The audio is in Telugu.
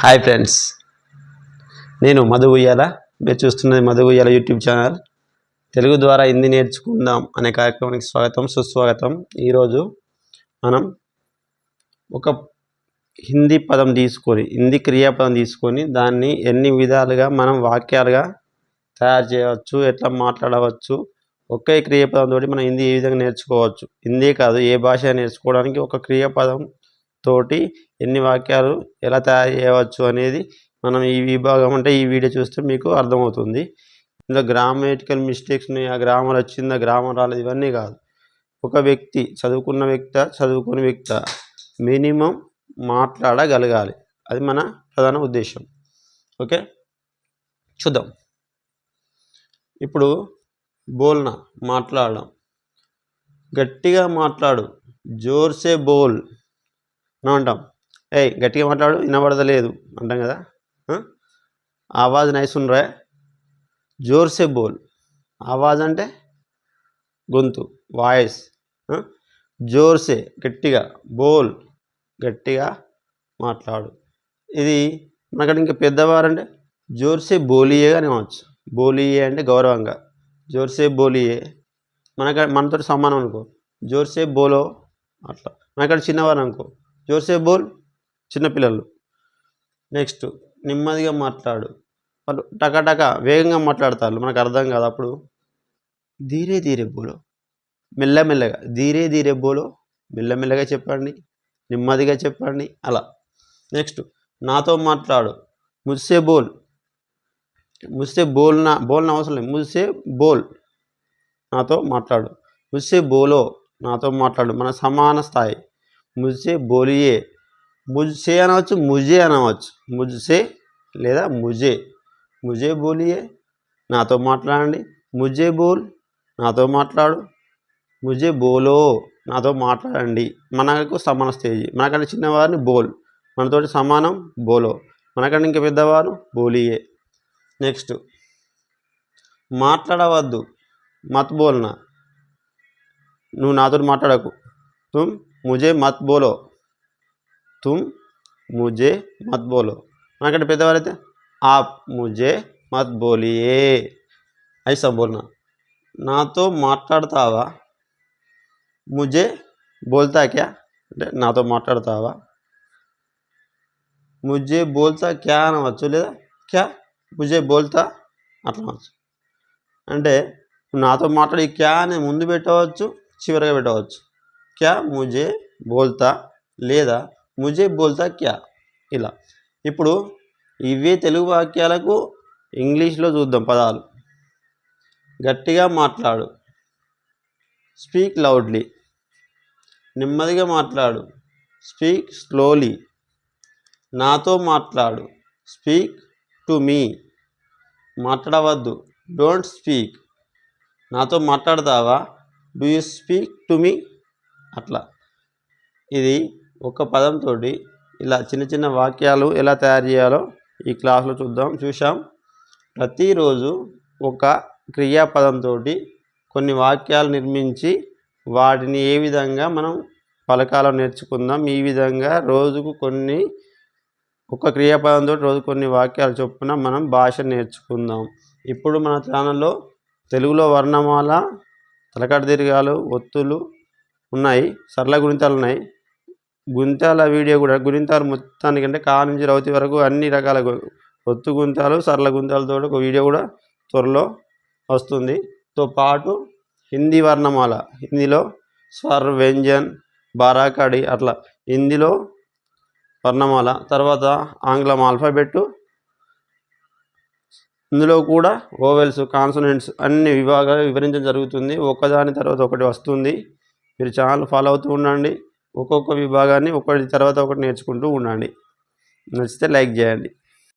హాయ్ ఫ్రెండ్స్ నేను మధు ఉయ్యాల. మీరు చూస్తున్నది మధు ఉయ్యాల యూట్యూబ్ ఛానల్. తెలుగు ద్వారా హిందీ నేర్చుకుందాం అనే కార్యక్రమానికి స్వాగతం సుస్వాగతం. ఈరోజు మనం ఒక హిందీ పదం తీసుకొని హిందీ క్రియాపదం తీసుకొని దాన్ని ఎన్ని విధాలుగా మనం వాక్యాలుగా తయారు చేయవచ్చు ఎట్లా మాట్లాడవచ్చు ఒకే క్రియాపదంతో మనం హిందీ ఏ విధంగా నేర్చుకోవచ్చు. హిందీ కాదు ఏ భాష నేర్చుకోవడానికి ఒక క్రియాపదం తోటి ఎన్ని వాక్యాలు ఎలా తయారు చేయవచ్చు అనేది మనం ఈ విభాగం అంటే ఈ వీడియో చూస్తే మీకు అర్థమవుతుంది. ఇందులో గ్రామేటికల్ మిస్టేక్స్ ఉన్నాయి ఆ గ్రామర్ వచ్చింది ఆ గ్రామర్ రాలేదు ఇవన్నీ కాదు. ఒక వ్యక్తి చదువుకున్న వ్యక్తి చదువుకుని వ్యక్తి మినిమం మాట్లాడగలగాలి. అది మన ప్రధాన ఉద్దేశం. ఓకే? చూద్దాం. ఇప్పుడు బోల్నా మాట్లాడడం. గట్టిగా మాట్లాడు. జోర్సే బోల్. అని అంటాం ఏయ్ గట్టిగా మాట్లాడు వినబడదలేదు అంటాం కదా. ఆవాజ్ నైస్ రే జోర్సే బోల్. ఆవాజ్ అంటే గొంతు వాయిస్ జోర్సే గట్టిగా బోల్ గట్టిగా మాట్లాడు. ఇది మనకడ ఇంకా పెద్దవారంటే జోర్సే బోలియే అని అనవచ్చు బోలియే అంటే గౌరవంగా. జోర్సే బోలియే. మనక మనతో సమానం అనుకో. జోర్సే బోలో అట్లా. మనకడ చిన్నవారు అనుకో. జోర్సే బోల్ చిన్నపిల్లలు నెక్స్ట్ నెమ్మదిగా మాట్లాడు. వాళ్ళు టకాటక వేగంగా మాట్లాడతారు. మనకు అర్థం కాదు. అప్పుడు ధీరే ధీరే బోలో. మెల్లమెల్లగా. ధీరే ధీరే బోలో. మెల్లమెల్లగా చెప్పండి. నెమ్మదిగా చెప్పండి. అలా. నెక్స్ట్ నాతో మాట్లాడు. ముస్సే బోల్. ముస్సే బోల్నా బోల్న అవసరం లేదు. ముస్సే బోల్. నాతో మాట్లాడు. ముస్సే బోలో. నాతో మాట్లాడు. మన సమాన స్థాయి. ముజ్సే బోలియే. ముజ్సే అనవచ్చు ముజే అనవచ్చు. ముజ్సే లేదా ముజే ముజే బోలియే నాతో మాట్లాడండి. ముజే బోల్ నాతో మాట్లాడు. ముజే బోలో నాతో మాట్లాడండి. మనకు సమాన స్టేజ్. మనకంటే చిన్నవారిని బోల్. మనతోటి సమానం బోలో. మనకంటే ఇంకా పెద్దవారు బోలియే. నెక్స్ట్. మాట్లాడవద్దు. మత్ బోల్నా? నువ్వు నాతో మాట్లాడకు. తుమ్ ముజే మత్ బోలో తుమ్ ముజే మత్ బోలో మనకంటే పెద్దవారైతే ఆప్ ముజే మత్ బోలియే ఐసా బోల్నా నాతో మాట్లాడతావా ముజే బోల్తా క్యా అంటే నాతో మాట్లాడతావా ముజే బోల్తా క్యా అనవచ్చు లేదా క్యా ముజే బోల్తా అట్లా అనవచ్చు అంటే నాతో మాట్లాడి క్యా అని ముందు పెట్టవచ్చు చివరిగా పెట్టవచ్చు క్యా ముజే బోల్తా లేదా ముజే బోల్తా క్యా ఇలా. ఇప్పుడు ఇవే తెలుగు వాక్యాలకు ఇంగ్లీష్లో చూద్దాం పదాలు. గట్టిగా మాట్లాడు. Speak loudly. నెమ్మదిగా మాట్లాడు. Speak slowly. నాతో మాట్లాడు. Speak to me. మాట్లాడవద్దు. Don't speak. నాతో మాట్లాడతావా? Do you speak to me? అట్లా. ఇది ఒక పదంతో ఇలా చిన్న చిన్న వాక్యాలు ఎలా తయారు చేయాలో ఈ క్లాస్లో చూద్దాం చూసాం ప్రతిరోజు ఒక క్రియాపదంతో కొన్ని వాక్యాలు నిర్మించి వాటిని ఏ విధంగా మనం పలకాలో నేర్చుకుందాం ఈ విధంగా రోజుకు కొన్ని ఒక క్రియాపదంతో రోజు కొన్ని వాక్యాలు చొప్పున మనం భాష నేర్చుకుందాం. ఇప్పుడు మన ఛానల్లో తెలుగులో వర్ణమాల తలకడ దీర్ఘాలు ఒత్తులు ఉన్నాయి. సరళ గుణితాలు ఉన్నాయి. గుంతాల వీడియో కూడా గుణితాలు మొత్తానికంటే కా నుంచి రౌతి వరకు అన్ని రకాల ఒత్తు గుంతాలు సరళ గుంతాలతో ఒక వీడియో కూడా త్వరలో వస్తుంది. తో పాటు హిందీ వర్ణమాల హిందీలో స్వర్ వ్యంజన్ బారాకడి అట్లా హిందీలో వర్ణమాల తర్వాత ఆంగ్లం ఆల్ఫాబెట్ ఇందులో కూడా ఓవెల్స్ కాన్సనెంట్స్ అన్ని విభాగాలు వివరించడం జరుగుతుంది. ఒకదాని తర్వాత ఒకటి వస్తుంది. మీరు ఛానల్ ఫాలో అవుతూ ఉండండి. ఒక్కొక్క విభాగాన్ని ఒకటి తర్వాత ఒకటి నేర్చుకుంటూ ఉండండి. నచ్చితే లైక్ చేయండి.